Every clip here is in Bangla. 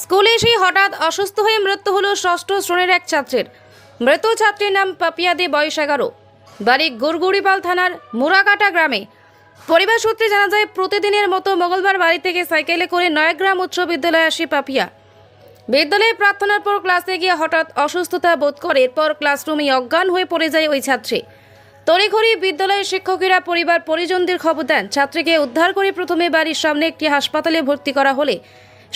স্কুলে এসেই হঠাৎ অসুস্থ হয়ে মৃত্যু হলো ষষ্ঠ শ্রেণির এক ছাত্রের। মৃত ছাত্রীর নাম পাপিয়া দে, বয়স এগারো। বাড়ি গুড়গুড়িপাল থানার মুরাকাটা গ্রামে। পরিবার সূত্রে জানা যায়, প্রতিদিনের মতো মঙ্গলবার বাড়ি থেকে সাইকেলে করে নয়াগ্রাম উচ্চ বিদ্যালয়ে আসে পাপিয়া। বিদ্যালয়ে প্রার্থনার পর ক্লাসে গিয়ে হঠাৎ অসুস্থতা বোধ করে, এরপর ক্লাসরুমে অজ্ঞান হয়ে পড়ে যায় ওই ছাত্রী। তড়িঘড়ি বিদ্যালয়ের শিক্ষকেরা পরিবার পরিজনদের খবর দেন। ছাত্রীকে উদ্ধার করে প্রথমে বাড়ির সামনে একটি হাসপাতালে ভর্তি করা হলে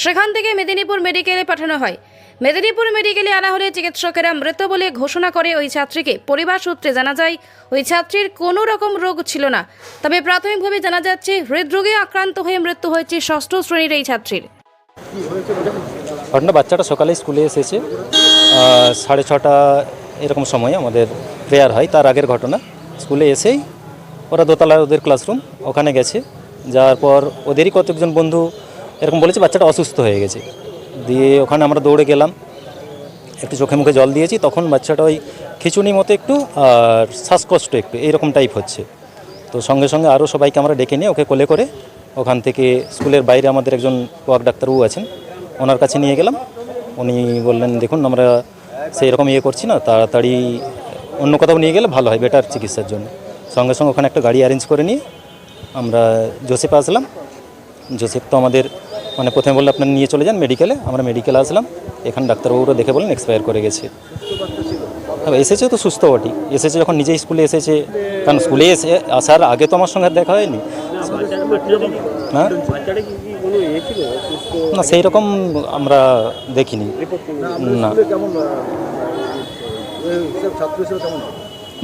সেখান থেকে মেদিনীপুর মেডিকেলে পাঠানো হয়। মেদিনীপুর মেডিকেলে আনা হলে চিকিৎসকেরা মৃত বলে ঘোষণা করে ওই ছাত্রীকে। পরিবার সূত্রে জানা যায়, ওই ছাত্রীর কোনো রকম রোগ ছিল না। তবে প্রাথমিকভাবে জানা যাচ্ছে, হৃদরোগে আক্রান্ত হয়ে মৃত্যু হয়েছে ষষ্ঠ শ্রেণির এই ছাত্রীর। ঘটনা বাচ্চাটা সকালে স্কুলে এসেছে। সাড়ে ছটা এরকম সময় আমাদের প্রেয়ার হয়, তার আগের ঘটনা। স্কুলে এসেই ওরা দোতলায় ওদের ক্লাসরুম ওখানে গেছে। যাওয়ার পর ওদেরই কতজন বন্ধু এরকম বলেছে, বাচ্চাটা অসুস্থ হয়ে গেছে। দিয়ে ওখানে আমরা দৌড়ে গেলাম। একটু চোখে মুখে জল দিয়েছি, তখন বাচ্চাটা ওই খিচুনি মতো একটু, আর শ্বাসকষ্ট একটু, এইরকম টাইপ হচ্ছে। তো সঙ্গে সঙ্গে আরও সবাইকে আমরা ডেকে নিয়ে ওকে কোলে করে ওখান থেকে স্কুলের বাইরে আমাদের একজন ওয়াক ডাক্তারবাবু আছেন, ওনার কাছে নিয়ে গেলাম। উনি বললেন, দেখুন, আমরা সেই রকম ইয়ে করছি না, তাড়াতাড়ি অন্য কোথাও নিয়ে গেলে ভালো হয়, বেটার চিকিৎসার জন্য। সঙ্গে সঙ্গে ওখানে একটা গাড়ি অ্যারেঞ্জ করে নিয়ে আমরা জোসেফে আসলাম। জোসেফ তো আমাদের মানে প্রথমে বললে, আপনার নিয়ে চলে যান মেডিকেলে আমরা মেডিকেলে আসলাম। এখানে ডাক্তারবাবুরা দেখে বলেন এক্সপায়ার করে গেছে। এসেছে তো সুস্থ বটি। এসেছে যখন নিজেই স্কুলে এসেছে, কারণ স্কুলে এসে আসার আগে তো আমার সঙ্গে দেখা হয়নি। হ্যাঁ? না সেই রকম আমরা দেখিনি। না।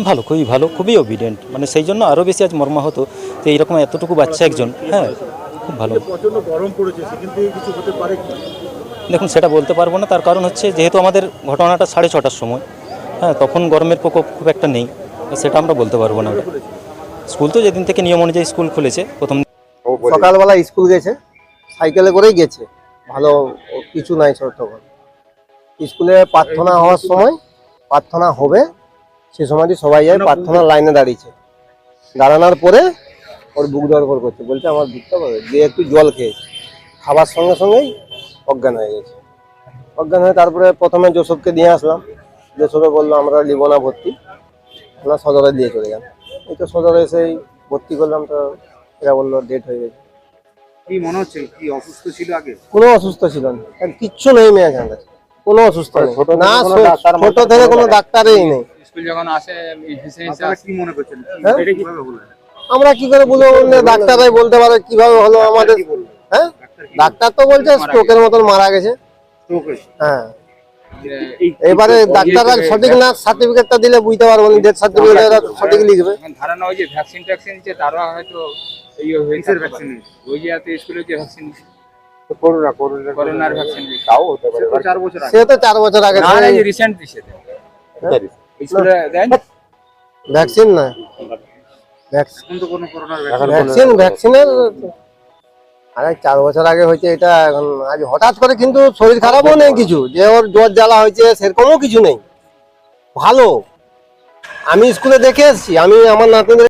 ভালো, খুবই ভালো, খুবই অবিডেন্ট মানে সেই জন্য আরও বেশি আজ মর্মাহত তো এইরকম এতটুকু বাচ্চা একজন হ্যাঁ? খুব ভালো। প্রচণ্ড গরম পড়েছে সেখান থেকে কিছু হতে পারে দেখুন সেটা বলতে পারব না। তার কারণ হচ্ছে যেহেতু আমাদের ঘটনাটা সাড়ে ছটার সময় হ্যাঁ তখন গরমের প্রকোপ খুব একটা নেই সেটা আমরা বলতে পারব না। স্কুল তো যেদিন থেকে নিয়ম অনুযায়ী স্কুল খুলেছে প্রথম সকালবেলা স্কুল গেছে সাইকেলে করেই গেছে। ভালো কিছু নাই ছোট তখন স্কুলে প্রার্থনা হওয়ার সময় প্রার্থনা হবে সে সময়টি সবাই যায় প্রার্থনার লাইনে দাঁড়িয়েছে। দাঁড়ানোর পরে ওর বুক ধরপড় করছে। বলছে আমার বুকটা দিয়ে একটু জল খেয়েছে খাবার সঙ্গে সঙ্গেই অজ্ঞান হয়ে গেছে। অজ্ঞান হয়ে তারপরে প্রথমে জোসফকে দিয়ে আসলাম। জোসফে বলল আমরা নিব না ভর্তি। আমরা সদরে দিয়ে চলে যান এই তো সদরে এসেই ভর্তি করলাম। তো এরা বলল ডেট হয়ে গেছে। কি মনে হচ্ছে? কি অসুস্থ ছিল আগে? কোনো অসুস্থ ছিল না। কিচ্ছু নেই মেয়ে এখানে। কোনো অসুস্থ নেই। না ছোট থেকে কোনো ডাক্তারই নেই। স্কুল যখন আসে হেসে হেসে আপনারা কি মনে করছেন? এটা কীভাবে বললেন? আমরা কি করে বুঝব? বললে ডাক্তাররাই বলতে পারে কীভাবে হলো আমাদের? হ্যাঁ? ডাক্তার তো বলছে স্ট্রোকের মতন মারা গেছে। হ্যাঁ। এবারে ডাক্তাররা সঠিক না সার্টিফিকেটটা দিলে বুঝতে পারব না ডেথ সার্টিফিকেট সঠিক লিখবে। ধারণা ওই যে ভ্যাকসিন ট্যাকসিন দিচ্ছে তারও হয়তো হয়ে কিসের ভ্যাকসিন ওই যে এত স্কুলে যে ভ্যাকসিন করোনা করোনা। করোনার ভ্যাকসিন তাও হতে পারে। চার বছর আগে। সে তো চার বছর আগে না না এই রিসেন্ট দিছে। স্কুলে দেন? ভ্যাকসিন না। ভ্যাকসিন ভ্যাকসিনের আরে চার বছর আগে হয়েছে এটা এখন আজ হঠাৎ করে কিন্তু শরীর খারাপও নেই কিছু। যে ওর জ্বর জ্বালা হয়েছে সেরকমও কিছু নেই। ভালো। আমি স্কুলে দেখে এসেছি আমি আমার নাতনিদের